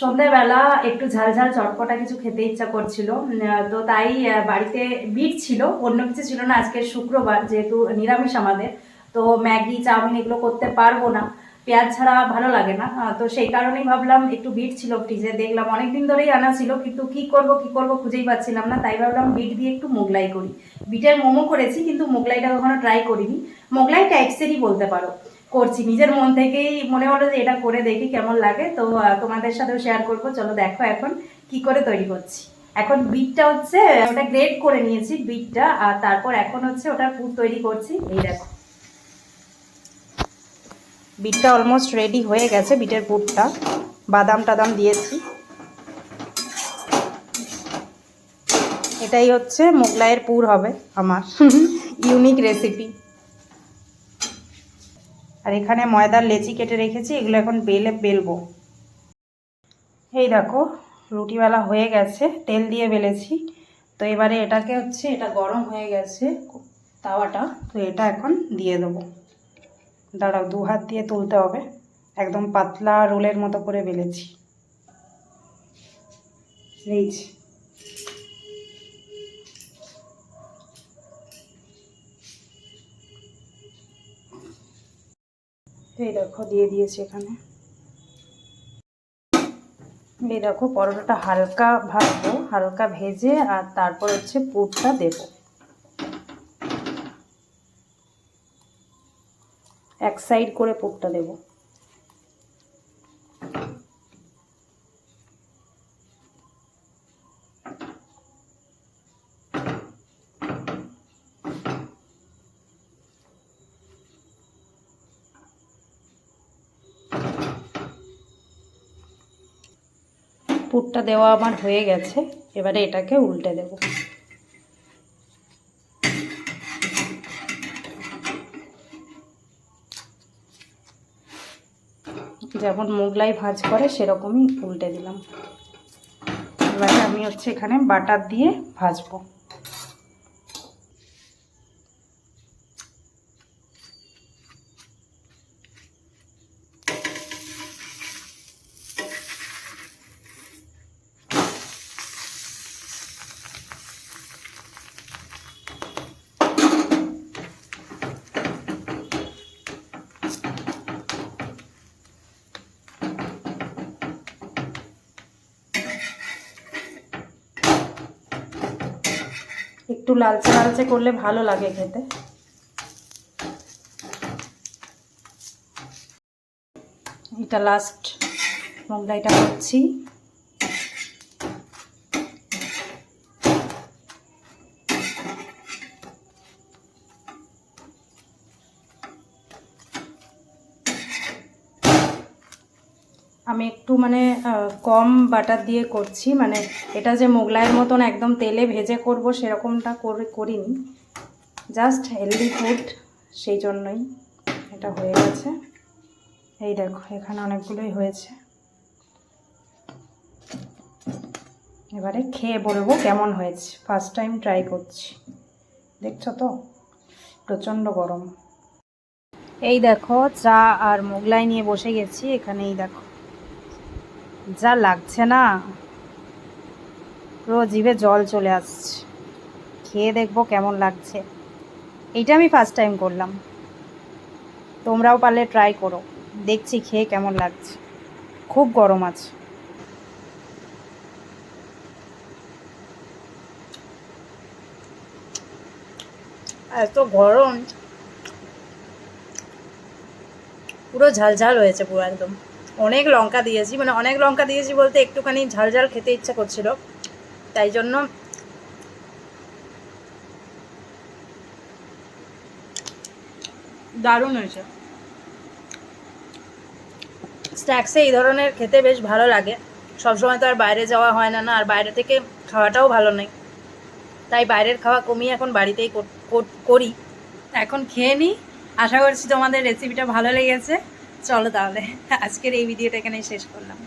সন্ধ্যাবেলা একটু ঝাল ঝাল চটপটা কিছু খেতে ইচ্ছা করছিল। তো তাই বাড়িতে বিট ছিল, অন্য কিছু ছিল না। আজকে শুক্রবার, যেহেতু নিরামিষ আমাদের, তো ম্যাগি, চাউমিন এগুলো করতে পারব না। পেঁয়াজ ছাড়া ভালো লাগে না। তো সেই কারণেই ভাবলাম একটু বিট ছিল ফ্রিজে দেখলাম অনেকদিন ধরেই আনা ছিল, কিন্তু কি করব কি করব খুঁজেই পাচ্ছিলাম না। তাই ভাবলাম বিট দিয়ে একটু মোগলাই করি। বিটের মোমো করেছি, কিন্তু মোগলাইটা কখনো ট্রাই করিনি। মোগলাই টাইপসেরই বলতে পারো। করছি। নিজের মন থেকেই মনে হলো যে এটা করে দেখি কেমন লাগে। তো তোমাদের সাথেও শেয়ার করব। চলো দেখো এখন কি করে তৈরি করছি। এখন বিটটা হচ্ছে, ওটা গ্রেড করে নিয়েছি বিটটা আর তারপর এখন হচ্ছে ওটা পুর তৈরি করছি। এই দেখো। বিটটা অলমোস্ট রেডি হয়ে গেছে বিটের পুরটা। বাদাম টাদাম দিয়েছি। এটাই হচ্ছে মোগলাইয়ের পুর হবে আমার। ইউনিক রেসিপি আর এখানে ময়দার লেচি কেটে রেখেছি, এগুলো এখন বেলে বেলবো। এই দেখো, রুটিওয়ালা হয়ে গেছে, তেল দিয়ে বেলেছি। তো এবারে এটাকে হচ্ছে, এটা গরম হয়ে গেছে তাওয়াটা, তো এটা এখন দিয়ে দেবো। দাঁড়াও, দু হাত দিয়ে তুলতে হবে, একদম পাতলা রোলের মতো করে বেলেছি। এই এই দেখো, দিয়ে দিয়েছি এখানে। এই দেখো, পরোটাটা হালকা ভাজবো, হালকা ভেজে, আর তারপর হচ্ছে পুরটা দেব। এক সাইড করে পুরটা দেব। পুরটা দেওয়া আমার হয়ে গেছে, এবারে এটাকে উল্টে দেব। যেমন মোগলাই ভাজ করে সেরকমই উল্টে দিলাম। এবারে আমি হচ্ছে এখানে বাটার দিয়ে ভাজবো। একটু লালচে লালচে করলে ভালো লাগে খেতে। এটা লাস্ট মোগলাইটা করছি আমি একটু মানে কম বাটার দিয়ে করছি। মানে এটা যে মোগলাইয়ের মতন একদম তেলে ভেজে করব সেরকমটা করে, করিনি। জাস্ট হেলদি ফুড, সেই জন্যই এটা হয়ে গেছে। এই দেখো, এখানে অনেকগুলোই হয়েছে। এবারে খেয়ে বলব কেমন হয়েছে। ফার্স্ট টাইম ট্রাই করছি। দেখছ তো? প্রচণ্ড গরম। এই দেখো, চা আর মোগলাই নিয়ে বসে গেছি। এখানেই দেখো। যা লাগছে না। পুরো জিভে জল চলে আসছে। খেয়ে দেখব কেমন লাগছে। এইটা আমি ফার্স্ট টাইম করলাম। তোমরাও পারলে ট্রাই করো। দেখছি খেয়ে কেমন লাগছে। খুব গরম আছে। এত গরম। পুরো ঝালঝাল হয়েছে পুরো একদম। অনেক লঙ্কা দিয়েছি মানে অনেক লঙ্কা দিয়েছি বলতে একটুখানি ঝাল ঝাল খেতে ইচ্ছা করছিল। তাই জন্য দারুণ হয়েছে। স্ন্যাক্সে এই ধরনের খেতে বেশ ভালো লাগে। সবসময় তো আর বাইরে যাওয়া হয় না না আর বাইরে থেকে খাওয়াটাও ভালো নেই তাই বাইরের খাওয়া কমিয়ে এখন বাড়িতেই কর- এখন খেয়ে নিই আশা করছি তোমাদের রেসিপিটা ভালো লেগেছে। চলো তাহলে আজকের এই ভিডিওটা এখানে শেষ করলাম।